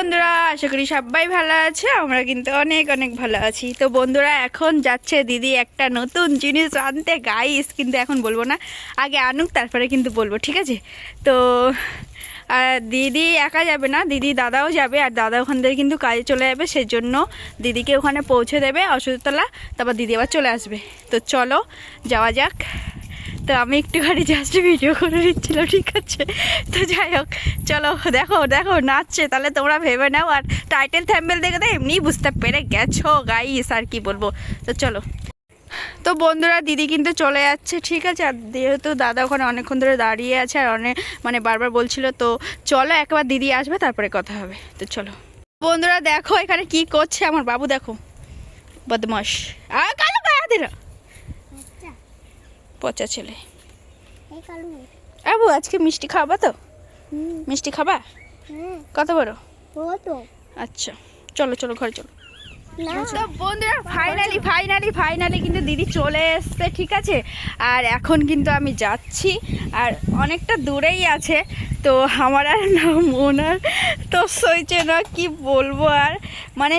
বন্ধুরা, আশা করি সবাই ভালো আছে, আমরা কিন্তু অনেক অনেক ভালো আছি। তো বন্ধুরা, এখন যাচ্ছে দিদি একটা নতুন জিনিস আনতে। গাইস কিন্তু এখন বলব না, আগে আনুক, তারপরে কিন্তু বলব, ঠিক আছে? তো আর দিদি একা যাবে না, দিদি দাদাও যাবে, আর দাদা ওখান থেকে কিন্তু কাজে চলে যাবে, সেজন্য দিদিকে ওখানে পৌঁছে দেবে অসুস্থতলা তারপর দিদি আবার চলে আসবে। তো চলো, যাওয়া যাক। তো আমি একটুখানি জাস্ট ভিডিও করে দিচ্ছিলাম, ঠিক আছে? তো যাই হোক, চলো দেখো দেখো, নাচছে, তাহলে তোমরা ভেবে নাও। আর টাইটেল থ্যাম্বেল দেখে তো এমনিই বুঝতে পেরে গেছো গাইস আর কি বলব? তো চলো। তো বন্ধুরা, দিদি কিন্তু চলে যাচ্ছে, ঠিক আছে? আর যেহেতু দাদা ওখানে অনেকক্ষণ ধরে দাঁড়িয়ে আছে, আর অনেক মানে বারবার বলছিল, তো চলো একবার দিদি আসবে, তারপরে কথা হবে। তো চলো। বন্ধুরা, দেখো এখানে কি করছে, আমার বাবু দেখো। বদমাস আর কালো গায়ে পচা ছেলে। আবু আজকে মিষ্টি খাবা তো? মিষ্টি খাবা? হ্যাঁ। কত বড়? তো। আচ্ছা চলো চলো ঘরে চলো। তো বন্ধুরা ফাইনালি ফাইনালি ফাইনালি কিন্তু দিদি চলে এসছে ঠিক আছে? আর এখন কিন্তু আমি যাচ্ছি আর অনেকটা দূরেই আছে তো আমার আর না মন আর তো সইছে না কি বলব আর? মানে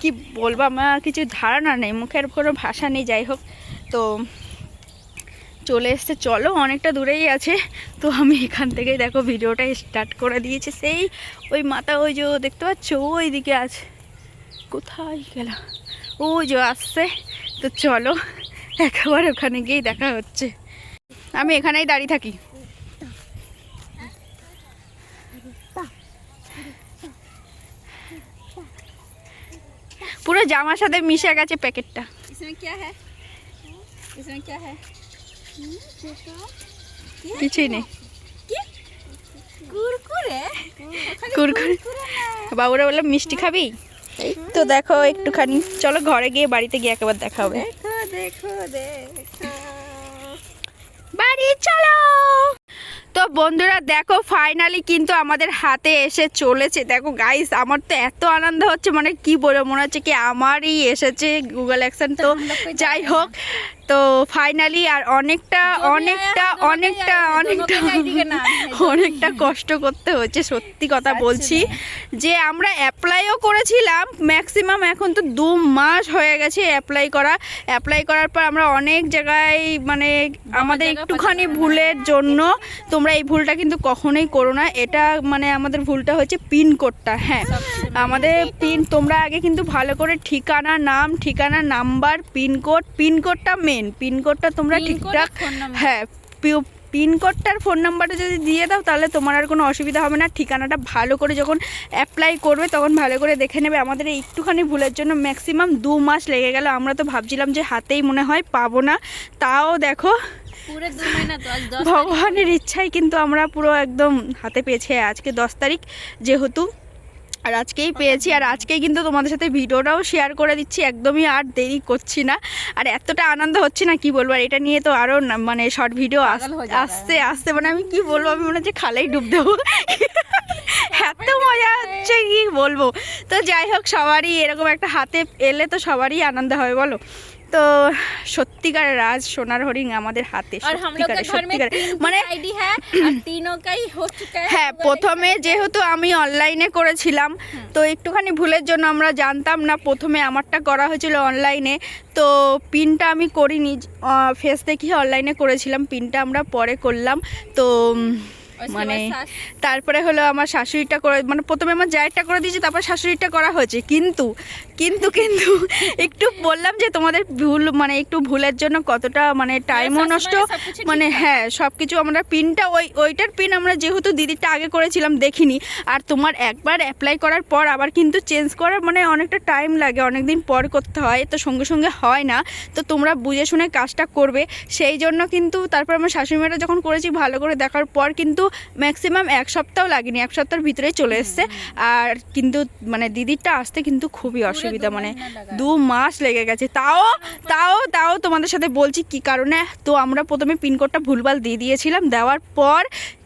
কি বলব আমার কিছু ধারণা নেই মুখের কোনো ভাষা নেই যাই হোক। তো চলে এসছে চলো অনেকটা দূরেই আছে তো আমি এখান থেকেই দেখো ভিডিওটা স্টার্ট করে দিয়েছি সেই ওই মাথা ওই যে দেখতে পাচ্ছ ওই দিকে আছে কোথায় গেল ওই যে আসছে তো চলো একেবারে ওখানে গিয়েই দেখা হচ্ছে আমি এখানেই দাঁড়িয়ে থাকি পুরো জামার সাথে মিশে গেছে প্যাকেটটা इसमें क्या है इसमें क्या है কিছুই নেই। বাবুরা বললাম মিষ্টি খাবি? তো দেখো একটুখানি। চলো ঘরে গিয়ে বাড়িতে গিয়ে একবার দেখা হবে। বাড়ি চলো। তো বন্ধুরা দেখো ফাইনালি কিন্তু আমাদের হাতে এসে চলেছে। দেখো গাইস আমার তো এত আনন্দ হচ্ছে মানে কি বলব মনে হচ্ছে কি আমারই এসেছে গুগল অ্যাকশন তো যাই হোক তো ফাইনালি আর অনেকটা অনেকটা অনেকটা অনেকটা অনেকটা কষ্ট করতে হচ্ছে সত্যি কথা বলছি। যে আমরা অ্যাপ্লাইও করেছিলাম ম্যাক্সিমাম এখন তো দু মাস হয়ে গেছে অ্যাপ্লাই করা। অ্যাপ্লাই করার পর আমরা অনেক জায়গায় মানে আমাদের একটুখানি ভুলের জন্য তোমরা এই ভুলটা কিন্তু কখনোই করো না। এটা মানে আমাদের ভুলটা হচ্ছে পিনকোডটা হ্যাঁ। আমাদের পিন তোমরা আগে কিন্তু ভালো করে ঠিকানা নাম ঠিকানা নাম্বার পিনকোড পিনকোডটা মেন মেন পিনকোডটা তোমরা ঠিকঠাক হ্যাঁ পিনকোডটার ফোন নাম্বারটা যদি দিয়ে দাও তাহলে তোমার আর কোনো অসুবিধা হবে না। ঠিকানাটা ভালো করে যখন অ্যাপ্লাই করবে তখন ভালো করে দেখে নেবে। আমাদের একটুখানি ভুলের জন্য ম্যাক্সিমাম দু মাস লেগে গেল। আমরা তো ভাবছিলাম যে হাতেই মনে হয় পাবো না। তাও দেখো ভগবানের ইচ্ছায় কিন্তু আমরা পুরো একদম হাতে পেয়েছে আজকে দশ তারিখ। যেহেতু আর আজকেই পেয়েছি আর আজকেই কিন্তু তোমাদের সাথে ভিডিওটাও শেয়ার করে দিচ্ছি একদমই আর দেরি করছি না। আর এতটা আনন্দ হচ্ছে না কি বলব? আর এটা নিয়ে তো আরও মানে শর্ট ভিডিও। আসতে আসতে মানে আমি কি বলব? আমি মনে হচ্ছে খালেই ডুব দেবো। এত মজা হচ্ছে কি বলব? তো যাই হোক সবারই এরকম একটা হাতে এলে তো সবারই আনন্দ হয় বলো? তো সত্যিকার রাজ সোনার হরিণ আমাদের হাতে সত্যিকার সত্যিকার। মানে হ্যাঁ প্রথমে যেহেতু আমি অনলাইনে করেছিলাম তো একটুখানি ভুলের জন্য আমরা জানতাম না প্রথমে আমারটা করা হয়েছিল অনলাইনে তো পিনটা আমি করিনি ফেস দেখি অনলাইনে করেছিলাম পিনটা আমরা পরে করলাম। তো মানে তারপরে হলো আমার শাশুড়িটা করে মানে প্রথমে আমার জায়গাটা করে দিয়েছি তারপর শাশুড়িটা করা হয়েছে। কিন্তু কিন্তু কিন্তু একটু বললাম যে তোমাদের ভুল মানে একটু ভুলের জন্য কতটা মানে টাইমও নষ্ট। মানে হ্যাঁ সব কিছু আমরা পিনটা ওই ওইটার পিন আমরা যেহেতু দিদিটা আগে করেছিলাম দেখিনি। আর তোমার একবার অ্যাপ্লাই করার পর আবার কিন্তু চেঞ্জ করার মানে অনেকটা টাইম লাগে অনেক দিন পর করতে হয় তো সঙ্গে সঙ্গে হয় না। তো তোমরা বুঝে শুনে কাজটা করবে। সেই জন্য কিন্তু তারপর আমার শাশুড়ি মেয়েটা যখন করেছি ভালো করে দেখার পর কিন্তু ম্যাক্সিমাম এক সপ্তাহ লাগেনি এক সপ্তাহের ভিতরেই চলে এসছে। আর কিন্তু মানে দিদিরটা আসতে কিন্তু খুবই অসুবিধা মানে দু মাস লেগে গেছে। তাও তাও তাও তোমাদের সাথে বলছি কি কারণে? তো আমরা প্রথমে পিনকোডটা ভুলভাল দিয়ে দিয়েছিলাম দেওয়ার পর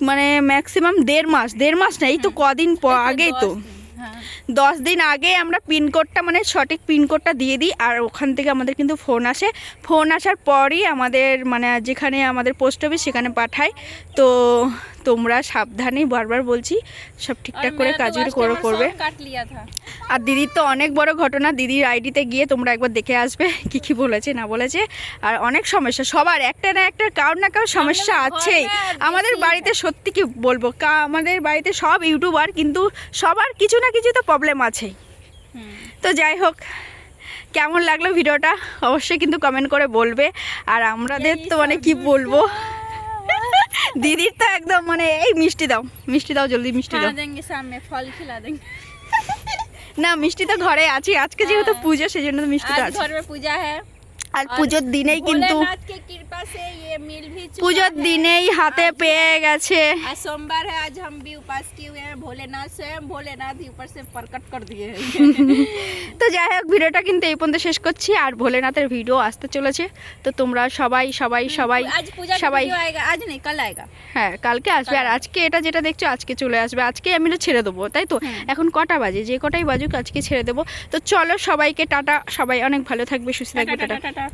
মানে ম্যাক্সিমাম দেড় মাস দেড় মাস না এই তো কদিন আগেই তো। দশ দিন, হ্যাঁ। দশ দিন আগে আমরা পিনকোডটা মানে সঠিক পিনকোডটা দিয়ে দিই আর ওখান থেকে আমাদের কিন্তু ফোন আসে। ফোন আসার পরই আমাদের মানে যেখানে আমাদের পোস্ট অফিস সেখানে পাঠায়। তো তোমরা সাবধানে বারবার বলছি সব ঠিকঠাক করে কাজগুলো করে করবে। আর দিদির তো অনেক বড় ঘটনা দিদির আইডিতে গিয়ে তোমরা একবার দেখে আসবে কি কি বলেছে না বলেছে। আর অনেক সমস্যা সবার একটা না একটা কারোর না কারোর সমস্যা আছেই। আমাদের বাড়িতে সত্যি কি বলব কা আমাদের বাড়িতে সব ইউটিউবার কিন্তু সবার কিছু না কিছু তো প্রবলেম আছেই। তো যাই হোক কেমন লাগল ভিডিওটা? অবশ্যই কিন্তু কমেন্ট করে বলবে। আর আমাদের তো মানে কি বলব? দিদির তো একদম মানে এই মিষ্টি দাও মিষ্টি দাও জলদি মিষ্টি দাও। দেন সামনে ফল খেলা দেন। না মিষ্টি তো ঘরে আছে আজকে যেহেতু হ্যাঁ। পূজা সেজন্য মিষ্টি তো আছে। ঘরে পূজা হ্যাঁ। আর পুজোর দিনেই কিন্তু ইয়ে পুজোর দিনেই হাতে পেয়ে হ্যাঁ, গেছে। সোমবার হ্যাঁ, আজ হাম ভি উপাস হুয়ে হ্যাঁ, ভোলেনাথ স্বয়ং ভোলেনাথ উপর সে প্রকট কর দিয়ে তো যাই হোক ভিডিওটা কিন্তু এই পর্যন্ত শেষ করছি। আর ভোলেনাথের ভিডিও আসতে চলেছে। তো তোমরা সবাই সবাই সবাই সবাই আজ নেই কাল আয়গা। হ্যাঁ কালকে আসবে। আর আজকে এটা যেটা দেখছ আজকে চলে আসবে। আজকে আমি ছেড়ে দেবো তাই তো? এখন কটা বাজে? যে কটাই বাজুক আজকে ছেড়ে দেবো। তো চলো সবাইকে টাটা। সবাই অনেক ভালো থাকবে সুস্থ থাকবে টাটা।